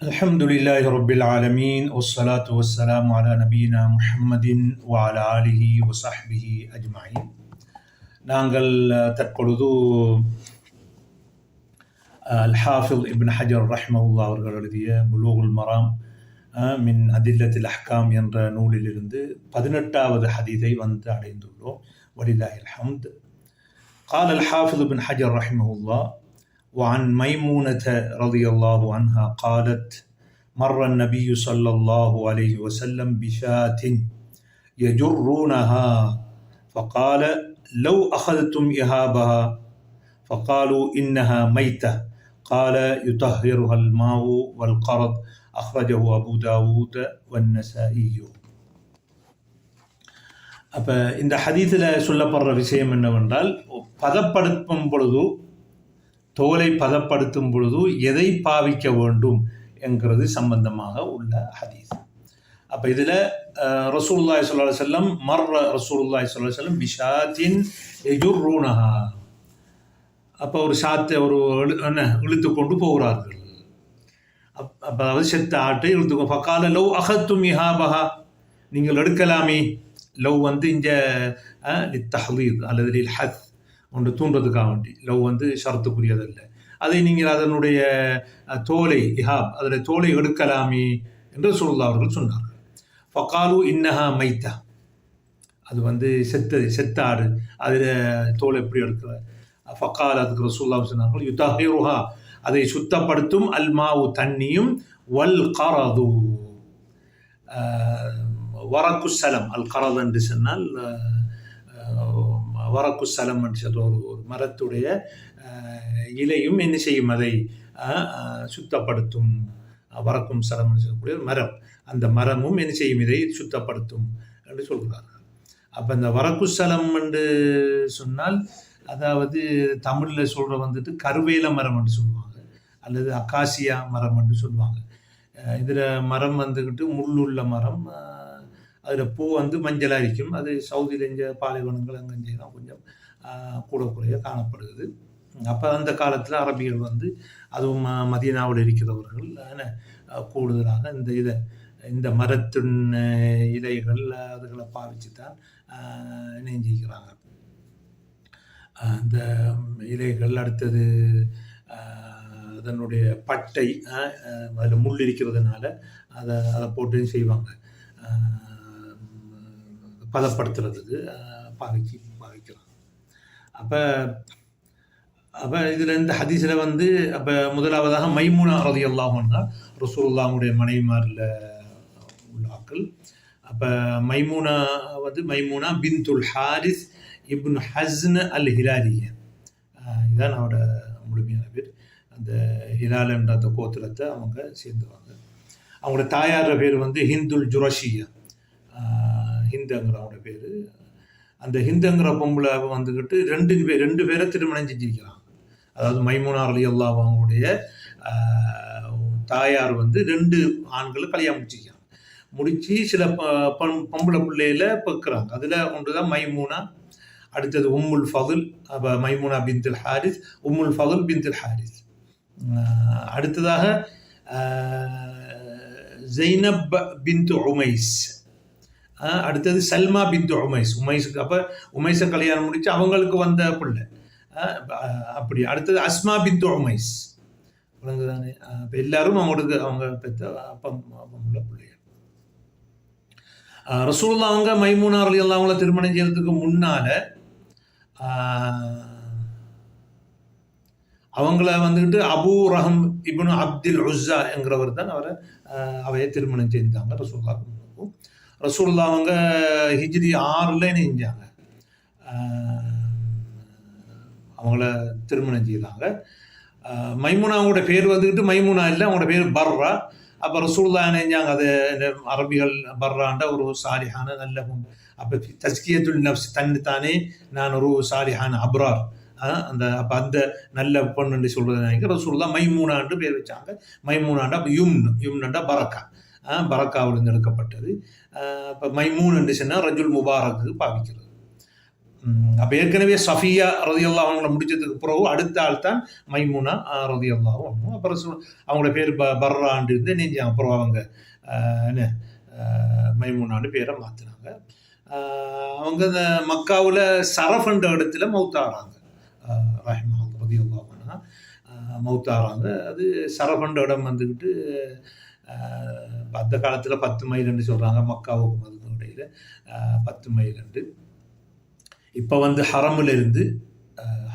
الحمد لله رب العالمين والصلاة والسلام على نبينا محمد وعلى آله وصحبه أجمعين நாங்கள் அஹ், தற்பொழுது அஹ், அல் ஹாஃபில் இப்ன் ஹஜர் ரஹ்மவுல்லா அவர்கள் எழுதிய புலூகுல் மராம் அஹ், மின் அதில்லத்தில் அஹ்காம் என்ற நூலிலிருந்து பதினெட்டாவது ஹதீஸை வந்து அடைந்துள்ளோம் வலில்லாஹி அல்ஹம்த் قال الحافظ بن حجر رحمه الله وعن ميمونة رضي الله عنها قالت مر النبي صلى الله عليه وسلم بشاة يجرونها فقال لو أخذتم إهابها فقالوا إنها ميتة قال يطهرها الماء والقرض أخرجه أبو داود والنسائي அப்போ இந்த ஹதீஸில் சொல்லப்படுற விஷயம் என்னவென்றால் பதப்படுத்தும் பொழுது தோலை பதப்படுத்தும் பொழுது எதை பாவிக்க வேண்டும் என்கிறது சம்பந்தமாக உள்ள ஹதீஸ். அப்போ இதில் ரசூல்லாய் ஸல்லல்லாஹு செல்லம் மர் ரசூல்லாய் ரசூலுல்லாஹி செல்லம் அலைஹி வஸல்லம் பிஷாத்தின் அப்போ ஒரு சாத்தை ஒரு என்ன இழுத்து கொண்டு போகிறார்கள். அப் அப்போ அதாவது செத்த ஆட்டை இழுத்து பக்கால லவ் அகத்து மிஹாபஹா நீங்கள் எடுக்கலாமே. லவ் வந்து இங்கே தஹ்லீர் அல்லது ஹத். ஒன்று தூண்டுறதுக்காக வேண்டி. லவ் வந்து ஷரத்துக்குரியதல்ல. அதை நீங்கள் அதனுடைய தோலை இஹாப் அதில் தோலை எடுக்கலாமே என்று சொல்லுல்லா அவர்கள் சொன்னார்கள் ஃபகாலு இன்னஹா மைத்தா. அது வந்து செத்தது செத்தாடு அதில் தோலை எப்படி எடுக்கிற ஃபக்கால் அதுக்கு ரசூல்லா சொன்னார்கள் யுத்தஹிருஹா அதை சுத்தப்படுத்தும் அல்மாவு தண்ணியும் வல் கரது. வரக்கு சலம். அல் கரது என்று சொன்னால் வரக்கு சலம் என்று ஒரு ஒரு மரத்துடைய இலையும் என்ன செய்யும் அதை சுத்தப்படுத்தும். வரக்கும் சலம் சொல்லக்கூடிய ஒரு மரம். அந்த மரமும் என்ன செய்யும் இதை சுத்தப்படுத்தும் என்று சொல்கிறார்கள். அப்போ இந்த வரக்குசலம் என்று சொன்னால் அதாவது தமிழில் சொல்கிற வந்துட்டு கருவேல மரம் என்று சொல்லுவாங்க. அல்லது அக்காசியா மரம் என்று சொல்லுவாங்க. இதில் மரம் வந்துக்கிட்டு முள்ளுள்ள மரம் அதில் பூ வந்து மஞ்சளாக இருக்கும் அது சவுதியில் இங்கே பாலைவனங்கள் அங்கே தான் கொஞ்சம் கூட குறைய காணப்படுகிறது. அப்போ அந்த காலத்தில் அரபிகள் வந்து அதுவும் ம- இருக்கிறவர்கள் கூடுதலாக இந்த இதை இந்த மரத்துண் இலைகள் அதுகளை பாவிச்சு தான் நெஞ்சிக்கிறாங்க அந்த இலைகள் அடுத்தது அதனுடைய பட்டை அதில் முள் இருக்கிறதுனால அதை அதை போட்டு செய்வாங்க. பதப்படுத்துறதுக்கு ஆஹ், பாவிச்சு பாவிக்கிறாங்க அப்போ அப்போ இதில் இந்த ஹதீஸில் வந்து அப்போ முதலாவதாக மைமுனா ரதி அல்லாஹன்னா ரசூலுல்லாவுடைய மனைவிமாரில் உள்ள ஆக்கள். அப்போ மைமுனா வந்து மைமுனா பின்துல் ஹாரிஸ் இப்னு ஹஸ்ன் அல் ஹிலாரிய இதுதான் அவரோட முழுமையான பேர். அந்த ஹிலால் என்ற அந்த கோத்திரத்தை அவங்க சேர்ந்துவாங்க. அவங்களோட தாயார பேர் வந்து ஹிந்துல் ஜுரஷியா. ஹிந்துங்கிற பேர். அந்த ஹிந்துங்கிற பொம்பளை வந்துக்கிட்டு ரெண்டு பேர் ரெண்டு பேரை திருமணம் செஞ்சிருக்கிறாங்க. அதாவது மைமூனார் அலி அல்லா அவங்களுடைய தாயார் வந்து ரெண்டு ஆண்களை கல்யாணம் முடிச்சிருக்காங்க. முடித்து சில ப- பம்- பொம்பளை பிள்ளையில பெக்குறாங்க. அதில் ஒன்று தான் மைமூனா அடுத்தது உம்முல் ஃபதுல் அப்போ மைமூனா பிந்தில் ஹாரிஸ் உம்முல் ஃபதுல் பிந்தில் ஹாரிஸ். அடுத்ததாக ஜெய்னப் பிந்து உமைஸ். அடுத்தது சல்மா பித்து உமைஸ். உமைஸுக்கு அப்போ உமைஸை கல்யாணம் முடிச்சு அவங்களுக்கு வந்த பிள்ளை. அப்படி. அடுத்தது அஸ்மா பித்து உமைஸ். விளங்குதானே? இப்போ எல்லாரும் அவங்களுக்கு அவங்க பெற்ற அப்பம் அப்பம் உள்ள பிள்ளைகள். ரசூல்லா அவங்க மைமூனார் எல்லாம் அவங்கள திருமணம் செய்யறதுக்கு முன்னால அவங்கள வந்துக்கிட்டு Abu Ruhm ibn Abdul Uzza என்கிறவர் தான் அவரை அவையை திருமணம் செஞ்சாங்க ரசூல்லாவுக்கு ரசூல்லா அவங்க ஹிஜ்ரி ஆறில் நெஞ்சாங்க அவங்கள திருமணம் செய்தாங்க. மைமுனா அவங்களோட பேர் வந்துக்கிட்டு மைமுனா இல்லை அவங்களோட பேர் பர்ரா. அப்போ ரசூல்லா நெஞ்சாங்க அது இந்த அரபிகள் பர்ராண்ட ஒரு சாரிஹான நல்ல அப்போ தஸ்கியத்துல் நப்ஸ் தன்னுத்தானே தானே நான் ஒரு சாரிஹான அப்ரார். அந்த அப்போ அந்த நல்ல பொண்ணுன்னு சொல்கிறது ரசூல்லா மைமூனாண்டு பேர் வச்சாங்க. மைமூனாண்டா அப்போ யும்னு யும்னுண்டா பரக்கா. பரக்காவிலிருந்து எடுக்கப்பட்டது இப்போ மைமூன் என்று சொன்னால் ரஜுல் முபாரக்கு பாவிக்கிறது அப்போ ஏற்கனவே சஃபியா ரதியல்லா அவங்கள முடிச்சதுக்கு பிறகு அடுத்த ஆள் தான் மைமுனா ரதியல்லாவும் ஒன்றும் அப்புறம் சொ- அவங்களோட பேர் ப பர்ராண்டு இருந்து நெஞ்சு அப்புறம் அவங்க என்ன ஆஹ், மைமுனான்னு பேரை மாற்றினாங்க அவங்க இந்த மக்காவில் சரஃபண்ட இடத்துல மௌத்தாகிறாங்க ரஹிமா ரதியல்லா மௌத்தாகிறாங்க அது சரஃபண்ட இடம் வந்துக்கிட்டு அந்த காலத்தில் பத்து மைல்னு சொல்கிறாங்க மக்காவுக்கு மருந்து இடையில. பத்து மைல் இப்போ வந்து ஹரமுலேருந்து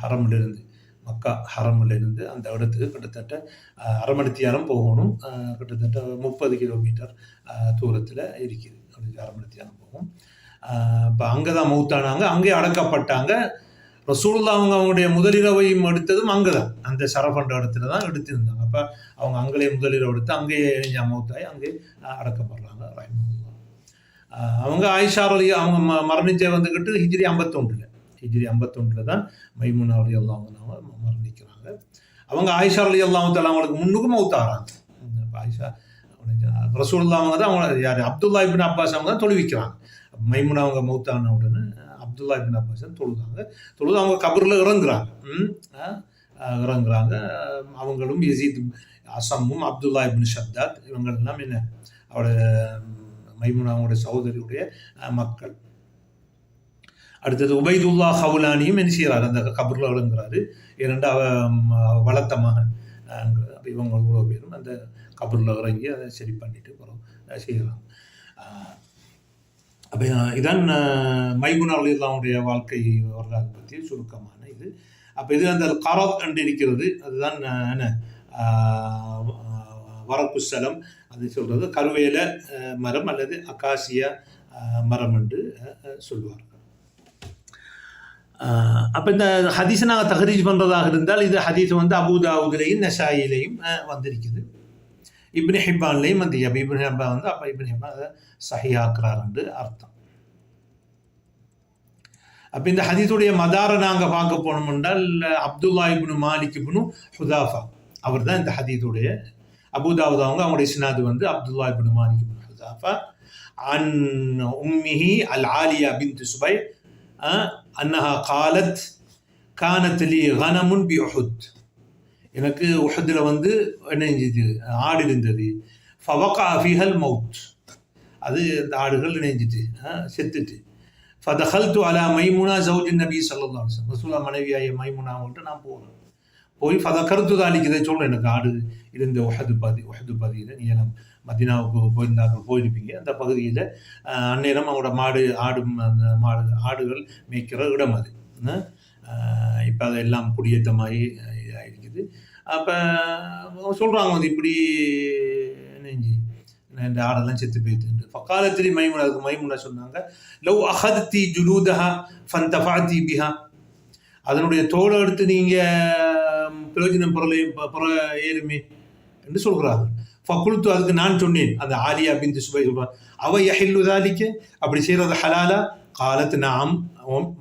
ஹரமுலேருந்து மக்கா ஹரமுலேருந்து அந்த இடத்துக்கு கிட்டத்தட்ட அஹ், அரை போகணும். கிட்டத்தட்ட முப்பது கிலோமீட்டர் தூரத்தில் இருக்குது. அப்படி அரை மணி போகும். இப்போ அங்கே தான் மௌத்தானாங்க அங்கே அடக்கப்பட்டாங்க. ரசூல்லா அவங்க அவங்களுடைய முதலிரவையும் எடுத்ததும் அங்கே தான் அந்த சரஃபண்ட இடத்துல தான் எடுத்திருந்தாங்க. அப்போ அவங்க அங்கேயே முதலிரவு எடுத்து அங்கேயே எரிஞ்சா மௌத்தாய் அங்கே அடக்கப்படுறாங்க அவங்க ஆயிஷா அலி அவங்க ம மரணிச்ச வந்துக்கிட்டு ஹிஜ்ரி ஐம்பத்தொன்றில் ஹிஜ்ரி ஐம்பத்தொன்றில் தான் மைமுன் அலி அல்லாஹ் அவங்க மரணிக்கிறாங்க. அவங்க ஆயிஷா அலி அல்லாஹ் தலா அவங்களுக்கு முன்னுக்கும் மௌத்தாகிறாங்க. ஆயிஷா ரசூல்லா அவங்க தான் அவங்க யார் அப்துல்லா இபின் அப்பாஸ் அவங்க தான் தொழுவிக்கிறாங்க. மைமுன் அவங்க மௌத்தான உடனே அப்துல்லா பின் அப்பாசன் தொழுதாங்க. தொழுது அவங்க கபரில் இறங்குறாங்க. இறங்குறாங்க. அவங்களும் எசீத் அசம்மும் அப்துல்லா இபின் ஷப்தாத் இவங்கள் எல்லாம் என்ன? அவரோட மைமுனாவுடைய சகோதரியுடைய மக்கள். அடுத்தது உபைதுல்லா ஹவுலானியும் என்ன செய்கிறார் அந்த கபரில் விளங்குறாரு இரண்டு அவ வளர்த்த மகன் அப்போ இவங்க இவ்வளோ பேரும் அந்த கபரில் இறங்கி அதை சரி பண்ணிட்டு அப்புறம் செய்கிறாங்க அப்போ இதான் அஹ், மைமுனா வாழ்க்கை வரலாறு பற்றிய சுருக்கமான இது. அப்போ இது அந்த கராத் என்று இருக்கிறது அதுதான் என்ன வரப்பு ஸ்தலம். அது சொல்கிறது கருவேல மரம் அல்லது அகாசியா மரம் என்று சொல்லுவார்கள் சொல்வார்கள். அப்போ இந்த ஹதீஸை நாங்கள் தகரீஜ் பண்ணுறதாக இருந்தால் இது ஹதீஸ் வந்து அபுதாவுதிலையும் நஷாயிலையும் வந்திருக்குது. இப்னி ஹிப்பான்லேயும் அந்த இப்னி ஹிப்பா வந்து அப்போ இப்னி ஹிப்பான் அதை சஹியாக்குறாருன்னு அர்த்தம். அப்போ இந்த ஹதீத்துடைய மதாரை நாங்கள் பார்க்க போனோம் என்றால் அப்துல்லா இப்னு மாலிக் இப்னு ஹுதாஃபா அவர் தான் இந்த ஹதீதுடைய அபுதாவுதா அவங்க அவங்களுடைய சினாது வந்து Abdullah ibn Malik ibn Hudhafa. An உம்மிஹி அல் ஆலியா பின் சுபை அன்னஹா காலத் கானத்லி கனமுன் பி உஹுத். எனக்கு உஷத்தில் வந்து என்ன செஞ்சது? ஆடு இருந்தது. ஃபவகாஃபிஹல் மவுத். அது அந்த ஆடுகள் இணைஞ்சிட்டு செத்துட்டு செத்துட்டு. ஃபதஹல்து அலா மைமுனா சவுஜி நபி ஸல்லல்லாஹு அலைஹி ரசூலா மனைவியாய மைமுனா வந்துட்டு நான் போகிறேன் போய் ஃபத கருத்து தாலிக்கு இதை சொல்கிறேன் எனக்கு ஆடு இருந்த உஹது பதி உஹது பதியில் நீ எல்லாம் மதினாவுக்கு போயிருந்தாங்க போயிருப்பீங்க. அந்த பகுதியில் அந்நேரம் அவங்களோட மாடு ஆடு அந்த மாடு ஆடுகள் மேய்க்கிற இடம் அது. இப்போ அதெல்லாம் குடியேற்றமாகி இருக்குது. அப்போ சொல்கிறாங்க வந்து இப்படி நெஞ்சு இந்த ஆடெல்லாம் செத்து போயிட்டு ஃபக்காலத்திரி மைமுனா அதுக்கு மைமுனா சொன்னாங்க லவ் அஹத்தி ஜுலூதஹா ஃபந்தஃபாத்தி பிஹா. அதனுடைய தோலை எடுத்து நீங்கள் பிரயோஜனம் பொருளையும் புற ஏறுமே என்று சொல்கிறார்கள். ஃபக்குல்த்து அதுக்கு நான் சொன்னேன். அந்த ஆலியா பிந்து சுபை சொல்கிறார் அவ யஹில்லு தாலிக்க? அப்படி செய்கிறது ஹலாலா. காலத்து நாம்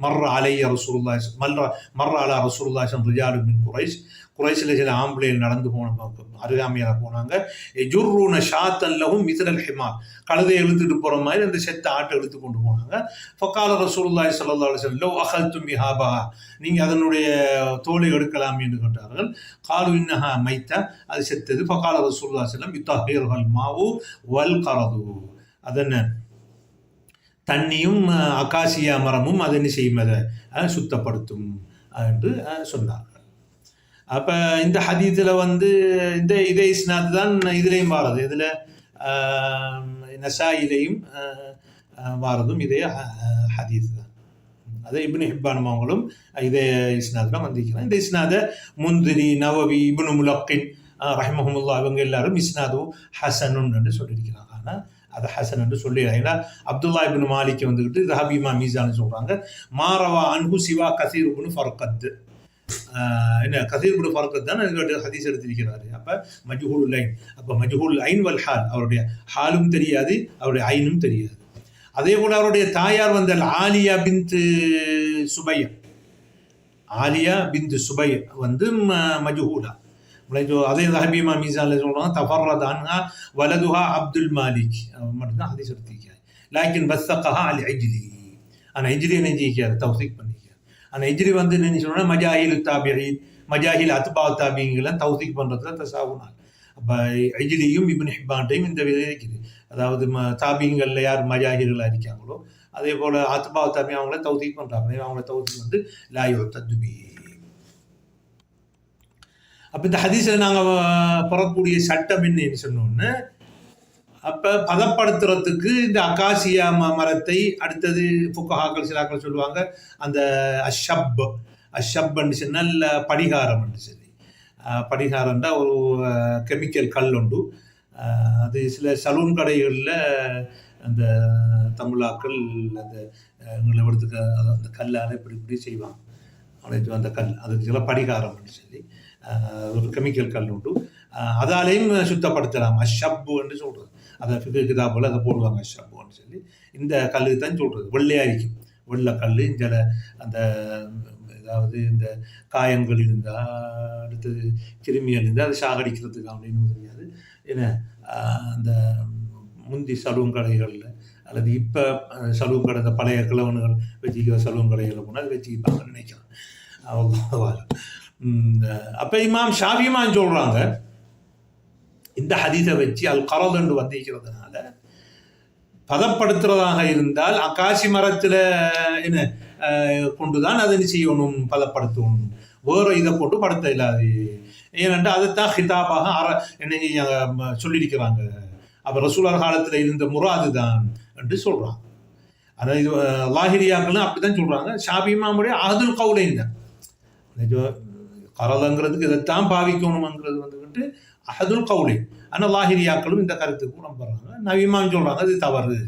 மர்ற அலைய ரசூலுல்லா மல்ற மர்ற அலா الله ரிஜாலு من قريش. குறைசில சில ஆம்பளைகள் நடந்து போன அருகாமையாக போனாங்க. ஜுர்ரூன ஷாத்தல்லவும் மிசரல் ஹிமார். கழுதை இழுத்துட்டு போகிற மாதிரி அந்த செத்த ஆட்டை இழுத்து கொண்டு போனாங்க. ஃபக்கால ரசூல்லாய் சல்லா அலைஹி வஸல்லம் லவ் அகல்தும் ஹாபா நீங்கள் அதனுடைய தோலை எடுக்கலாம் என்று கேட்டார்கள். காலு இன்னஹா மைத்தா. அது செத்தது. ஃபக்கால ரசூல்லா செல்லம் அலைஹி வஸல்லம் மாவு வல் கரது. அதென்ன? தண்ணியும் அகாசியா மரமும் அது என்ன செய்யும் அதை சுத்தப்படுத்தும் என்று சொன்னார்கள். அப்போ இந்த ஹதீத்தில் வந்து இந்த இதே இஸ்னாத் தான் இதுலேயும் வாரது. இதில் நசாயிலையும் வாரதும் இதே அஹ், ஹதீஸ் தான் அதே இப்னு ஹிப்பான் அவங்களும் இதே இஸ்னாத்லாம் வந்திருக்கிறான் இந்த இஸ்னாத முந்திரி நவவி இப்னு முலக்கின் ரஹ்மஹமுல்லா இவங்க எல்லாரும் இஸ்னாது ஹசனுன்னு சொல்லியிருக்கிறாங்க. ஆனால் அது ஹசன் என்று சொல்லிடுறாங்க ஏன்னா அப்துல்லா இபின் மாலிக்கு வந்துக்கிட்டு ரஹபீமா மீசான்னு சொல்கிறாங்க மாரவா அன்பு சிவா கசீர் இப்னு ஃபர்கத். என்ன கசீர் இப்னு ஃபர்கத் தான் ஹதீஸ் எடுத்திருக்கிறாரு. அப்போ மஜ்ஹூல் லைன் அப்போ மஜ்ஹூல் ஐன் வல் ஹால். அவருடைய ஹாலும் தெரியாது அவருடைய ஐனும் தெரியாது. அதே போல் அவருடைய தாயார் வந்த ஆலியா பிந்து சுபைய. ஆலியா பிந்து சுபைய வந்து ம- மஜ்ஹூலா. அதே ஹபீமா மீசான்ல சொல்றாங்க தஃபர்ரதான்ஹா வலதுஹா அப்துல் மாலிக் அவன் மட்டும்தான் ஹதீஸ் எடுத்திருக்காங்க லாக்கின் வஸ்தகஹா அல் அஜ்லி ஆனால் எஜ்ரி நெஞ்சிக்காது தௌசிக் பண்ணிக்காது ஆனால் எஜ்ரி வந்து என்ன சொன்னா மஜாஹில் தாபியின் மஜாஹில் அத்பா தாபிங்கெல்லாம் தௌசிக் பண்ணுறதுல தசாவுனால் அப்போ எஜ்ரியும் இபின் ஹிப்பான்ட்டையும் இந்த விதை இருக்குது அதாவது ம தாபிங்களில் யார் மஜாஹிர்களாக இருக்காங்களோ அதே போல் அத்பா தாபி அவங்கள தௌசிக் பண்ணுறாங்க அவங்கள தௌசிக் வந்து லாயோ தத்துபி அப்போ இந்த ஹதீஸில் நாங்கள் பெறக்கூடிய சட்டம் என்னன்னு சொன்னோன்னு அப்போ பதப்படுத்துறதுக்கு இந்த அகாசியா ம மரத்தை அடுத்தது புக்கஹாக்கள் சிலாக்கள் சொல்லுவாங்க அந்த அஷப் அஷப்ன்னு சொன்னால் படிகாரம்னு சொல்லி. படிகாரம்டா ஒரு கெமிக்கல் கல் உண்டு. அது சில சலூன் கடைகளில் அந்த தமிழாக்கள் அந்த எங்களை எடுத்துக்க அந்த கல்லால் இப்படி இப்படி செய்வாங்க. அவனுக்கு அந்த கல் அதுக்கு சில படிகாரம்னு சொல்லி. ஒரு கெமிக்கல் கல் உண்டு அதாலேயும் சுத்தப்படுத்தலாம். அஷப்பு என்று சொல்கிறது அதை ஃபிகு கிதாபில் அதை போடுவாங்க அஷப்புன்னு சொல்லி. இந்த கல் தான் சொல்கிறது வெள்ளையாக இருக்கும். வெள்ளை கல் இந்த அந்த ஏதாவது இந்த காயங்கள் இருந்தால் அடுத்தது கிருமிகள் இருந்தால் அதை சாகடிக்கிறதுக்கு அப்படின்னு தெரியாது. ஏன்னா அந்த முந்தி சலூன் கடைகளில் அல்லது இப்போ சலூன் கடை இந்த பழைய கிழவனுகள் வச்சுக்கிற சலூன் கடைகளில் போனால் அது வச்சுக்கிப்பாங்கன்னு நினைக்கிறேன் அவ்வளோ அப்போ இமாம் ஷாஃபிமான் சொல்கிறாங்க இந்த ஹதீஸை வச்சு அது கரதண்டு வந்திருக்கிறதுனால பதப்படுத்துறதாக இருந்தால் அக்காசி மரத்தில் என்ன கொண்டு கொண்டுதான் அதை என்ன செய்யணும் பதப்படுத்தணும். வேறு இதை போட்டு படுத்த இல்லாது. ஏனென்றால் அதைத்தான் ஹிதாபாக அற என்ன சொல்லியிருக்கிறாங்க. அப்போ ரசூலர் காலத்தில் இருந்த முறை அதுதான் என்று சொல்கிறாங்க அதாவது இது லாஹிரியாக்களும் அப்படி தான் சொல்கிறாங்க ஷாபிமாமுடைய அகதுல் கவுலைன் தான். பரலங்கிறதுக்கு இதைத்தான் பாவிக்கணுங்கிறது வந்துக்கிட்டு அஹதுல் கவுலி. ஆனால் லாஹிரியாக்களும் இந்த கருத்துக்கு நம்புறாங்க நவிமான் சொல்கிறாங்க இது தவறு.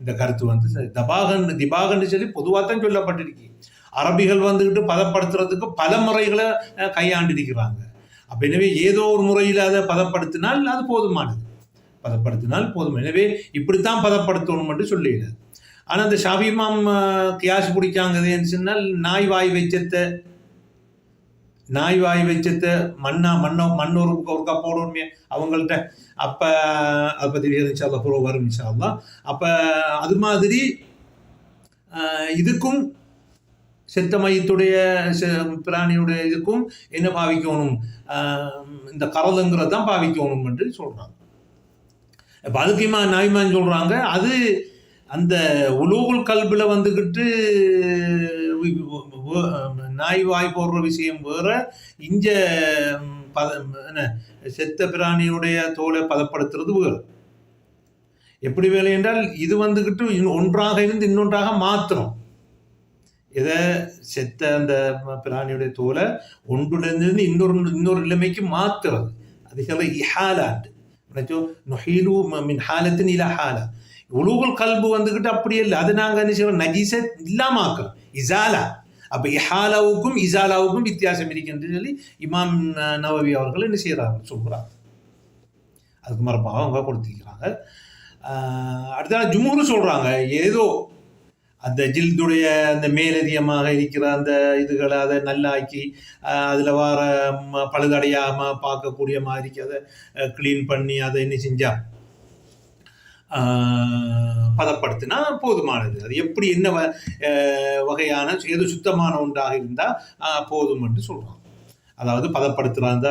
இந்த கருத்து வந்து சரி, தபாகன் திபாகன்னு சொல்லி பொதுவாக தான் சொல்லப்பட்டிருக்கு. அரபிகள் வந்துக்கிட்டு பதப்படுத்துறதுக்கு பல முறைகளை கையாண்டிருக்கிறாங்க. அப்போ எனவே ஏதோ ஒரு முறையில் அதை பதப்படுத்தினால் அது போதுமானது. பதப்படுத்தினால் போதும் எனவே இப்படித்தான் பதப்படுத்தணும் என்று சொல்லிடு ஆனால் அந்த ஷாபிமாம் கியாஸ் பிடிக்காங்கதுன்னு சொன்னால் நாய் வாய் வைச்சத்தை நாய் வாய் வச்சுட்டு மண்ணா மண்ணோ மண்ணொரு ஒருக்கா போடணுமே அவங்கள்ட்ட. அப்போ அதை பற்றி இன்ஷால்லா பூர்வ வரும் இன்ஷால்லா அப்போ அது மாதிரி இதுக்கும் செத்த மையத்துடைய செ- பிராணியுடைய இதுக்கும் என்ன பாவிக்கணும்? இந்த கரலுங்கிறது தான் பாவிக்கணும் என்று சொல்கிறாங்க இப்போ அதுக்குமா நாய்மான்னு சொல்கிறாங்க அது அந்த உலூகுல் கல்பில் வந்துக்கிட்டு நாய் வாய் போடுற விஷயம் வேற இஞ்ச பத என்ன செத்த பிராணியுடைய தோலை பதப்படுத்துறது வேறு. எப்படி வேலை என்றால் இது வந்துக்கிட்டு ஒன்றாக இருந்து இன்னொன்றாக மாத்திரம் இதை செத்த அந்த பிராணியுடைய தோலை ஒன்றுலேருந்து இன்னொரு இன்னொரு நிலைமைக்கு மாத்துறது. அது சில நொஹீலு மின் ஹாலத்தின் இல ஹாலா. உலூகுல் கல்பு வந்துக்கிட்டு அப்படி இல்லை. அது நாங்கள் என்ன செய்வோம் நஜீச இல்லாமாக்குறோம் இசாலா. அப்போ இஹாலாவுக்கும் இசாலாவுக்கும் வித்தியாசம் இருக்குன்னு சொல்லி இமாம் நவவி அவர்கள் என்ன செய்கிறாங்க சொல்கிறாங்க அதுக்கு மரப்பாக அவங்க கொடுத்துருக்கிறாங்க. ஆஹ் அடுத்த சொல்கிறாங்க ஏதோ அந்த ஜில்துடைய அந்த மேலதிகமாக இருக்கிற அந்த இதுகளை அதை நல்லாக்கி அதில் வர பழுதடையாமல் பார்க்கக்கூடிய மாதிரி அதை க்ளீன் பண்ணி அதை என்ன செஞ்சால் பதப்படுத்தினா போதுமானது. அது எப்படி என்ன வ- வகையான எது சுத்தமான ஒன்றாக இருந்தால் போதும் என்று சொல்கிறோம் அதாவது பதப்படுத்துகிறாங்க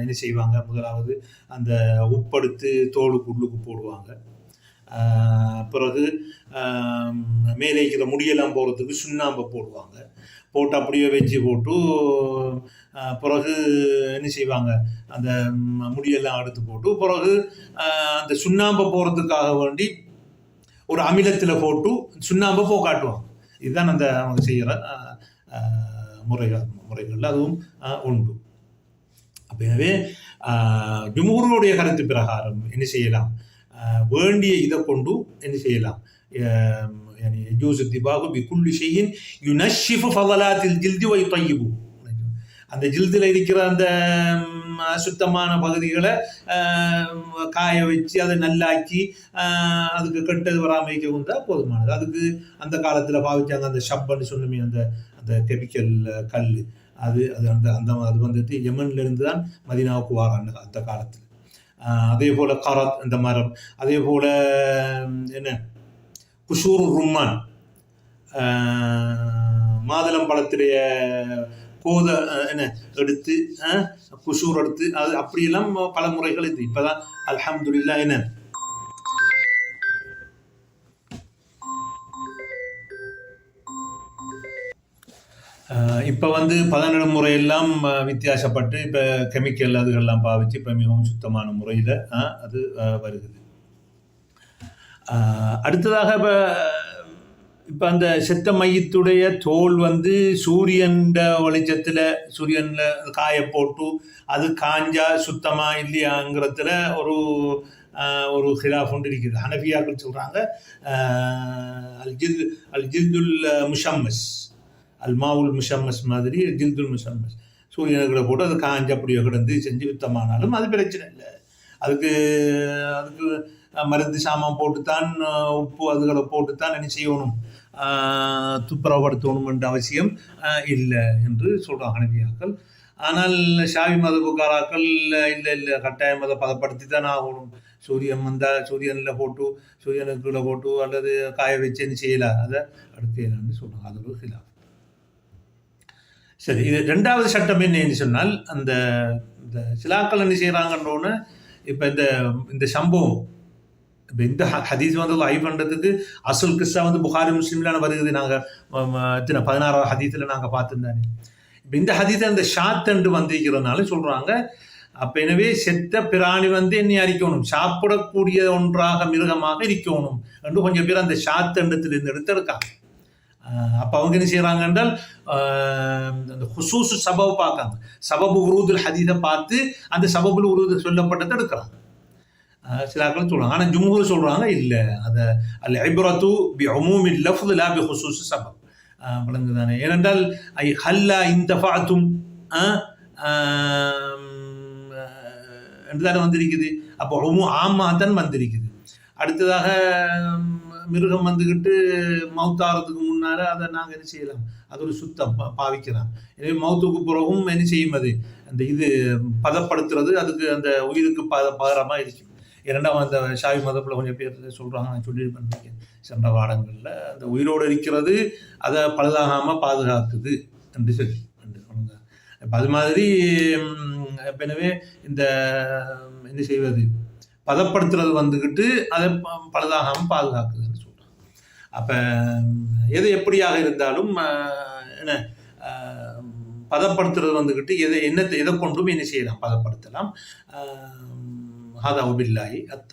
என்ன செய்வாங்க முதலாவது அந்த உப்படுத்து தோலுக்கு உள்ளுக்கு போடுவாங்க. பிறகு மேலே இருக்கிற முடியெல்லாம் போகிறதுக்கு சுண்ணாம்பை போடுவாங்க. போட்டு அப்படியே வச்சு போட்டு பிறகு என்ன செய்வாங்க? அந்த முடியெல்லாம் எடுத்து போட்டு பிறகு அந்த சுண்ணாம்பை போகிறதுக்காக வேண்டி ஒரு அமிலத்தில் போட்டு சுண்ணாம்பை போ காட்டுவாங்க இதுதான் அந்த அவங்க செய்கிற முறைகள் முறைகள். அதுவும் உண்டு. அப்போ எனவே ஜுமூருடைய கருத்து பிரகாரம் என்ன செய்யலாம்? வேண்டிய இதை கொண்டு என்ன செய்யலாம்? يعني يجوز الدباغ بكل شيء ينشف فضلات الجلد ويطيبه அந்த ஜில்தில் இருக்கிற அந்த ம், அசுத்தமான பகுதிகளை ஆஹ், காய வச்சு அதை நல்லாக்கி ஆஹ், அதுக்கு கெட்டது வராமைக்க வந்தா போதுமானது அதுக்கு அந்த காலத்தில் பாவிச்சாங்க அந்த ஷப்பன்னு சொன்னமே அந்த அந்த கெமிக்கல் கல் அது அது அந்த அந்த அது வந்துட்டு யமன்ல இருந்து தான் மதினாவுக்கு வராங்க அந்த காலத்தில் அதே போல் கரத் இந்த மரம் அதே போல் என்ன குஷூர் ரும்மான். மாதுளம்பழத்துடைய பழத்துடைய கோத என்ன எடுத்து குஷூர் எடுத்து அது அப்படியெல்லாம் பல முறைகள் இது. இப்போதான் அல்ஹம்துலில்லா என்ன? இப்போ வந்து பதனிட முறையெல்லாம் வித்தியாசப்பட்டு இப்போ கெமிக்கல் அதுகள்லாம் பாவிச்சு இப்போ மிகவும் சுத்தமான முறையில் அது வருகிறது அடுத்ததாக இப்போ இப்போ அந்த செத்த மையத்துடைய தோல் வந்து சூரியன் வெளிச்சத்தில் சூரியனில் காய போட்டு அது காஞ்சா சுத்தமாக இல்லையாங்கிறதுல ஒரு ஒரு ஹிலாஃப் ஒன்று இருக்குது. ஹனஃபியாக்கள் சொல்கிறாங்க அல்ஜித் அல்ஜிதுல் முஷம்மஸ். அல்மாவுல் முஷம்மஸ் மாதிரி ஜில்துல் முஷம்மஸ். சூரியனுக்குள்ள போட்டு அது காஞ்ச அப்படியோ கிடந்து செஞ்சு சுத்தமானாலும் அது பிரச்சனை இல்லை. அதுக்கு அதுக்கு மருந்து சாமான் போட்டுத்தான் உப்பு அதுகளை போட்டுத்தான் என்ன செய்யணும்? அஹ், துப்புரவுப்படுத்தணும் என்ற அவசியம் இல்லை என்று சொல்கிறாங்க அனபியாக்கள் ஆனால் ஷாவி மதபுக்காராக்கள் இல்லை இல்லை கட்டாயம் அதை பதப்படுத்தி தான் ஆகணும். சூரியன் வந்தால் சூரியனில் போட்டு சூரியனுக்குள்ள போட்டு அல்லது காய வச்சு என்ன செய்யலாம் அதை அடுத்து சொல்கிறாங்க அது ஒரு ஹிலாஃப் சரி இது ரெண்டாவது சட்டம் என்னன்னு சொன்னால் அந்த இந்த சிலாக்கள் என்ன செய்கிறாங்கன்றோன்னு இப்போ இந்த இந்த சம்பவம் இப்போ இந்த ஹ- ஹதீஸ் வந்து லைவ் பண்ணுறதுக்கு அசல் கிஸ்ஸா வந்து புகாரி முஸ்லீம்லான வருகிறது நாங்கள் பதினாறாவது ஹதீஸில் நாங்கள் பார்த்துருந்தானே இப்போ இந்த ஹதீஸ் அந்த ஷாத்தண்டு வந்திருக்கிறதுனால சொல்கிறாங்க அப்போ எனவே செத்த பிராணி வந்து என்னை அரிக்கணும் சாப்பிடக்கூடிய ஒன்றாக மிருகமாக இருக்கணும். என்று கொஞ்சம் பேர் அந்த ஷாத்தண்டத்திலிருந்து எடுத்திருக்காங்க. அப்போ அவங்க என்ன செய்கிறாங்க என்றால் ஆஹ், அந்த ஹுசூசு சபவ பார்க்காங்க. சபபு உருதுல் ஹதீதை பார்த்து அந்த சபபுல் உருது சொல்லப்பட்டதை எடுக்கிறாங்க. சில ஆட்கள் சொல்கிறாங்க ஆனால் ஜும்ஹூர் சொல்கிறாங்க இல்லை. அதை அல்ல ஐப்ரத்து பி அமூமி லஃப்து லா பி ஹுசூசு சபப் விளங்குதானே. ஏனென்றால் ஐ ஹல்லா இந்த ஃபாத்தும் என்றுதானே வந்திருக்குது. அப்போ அமு ஆமா தான் வந்திருக்குது. அடுத்ததாக மிருகம் வந்துக்கிட்டு மவுத்தாகிறதுக்கு முன்னால் அதை நாங்கள் என்ன செய்யலாம்? அது ஒரு சுத்தம் பாவிக்கலாம். எனவே மவுத்துக்கு பிறகும் என்ன செய்யும் அது? அந்த இது பதப்படுத்துறது அதுக்கு அந்த உயிருக்கு பத பகரமாக இருக்கும். இரண்டாம் அந்த ஷாவி மதப்பில் கொஞ்சம் பேர் சொல்கிறாங்க நான் சொல்லியிருப்பேன் பண்ணிருக்கேன் சென்ற வாரங்களில் அந்த உயிரோடு இருக்கிறது அதை பழுதாகாமல் பாதுகாக்குது. என்று சொல்லி சொல்லுங்க. இப்போ அது மாதிரி எனவே இந்த என்ன செய்வது? பதப்படுத்துறது வந்துக்கிட்டு அதை ப- பழுதாகாமல் பாதுகாக்குது. அப்போ எது எப்படியாக இருந்தாலும் என்ன பதப்படுத்துறது வந்துக்கிட்டு எதை என்னத்தை எதை கொண்டும் என்ன செய்யலாம் பதப்படுத்தலாம். ஹாதா உபில்லாஹி அத்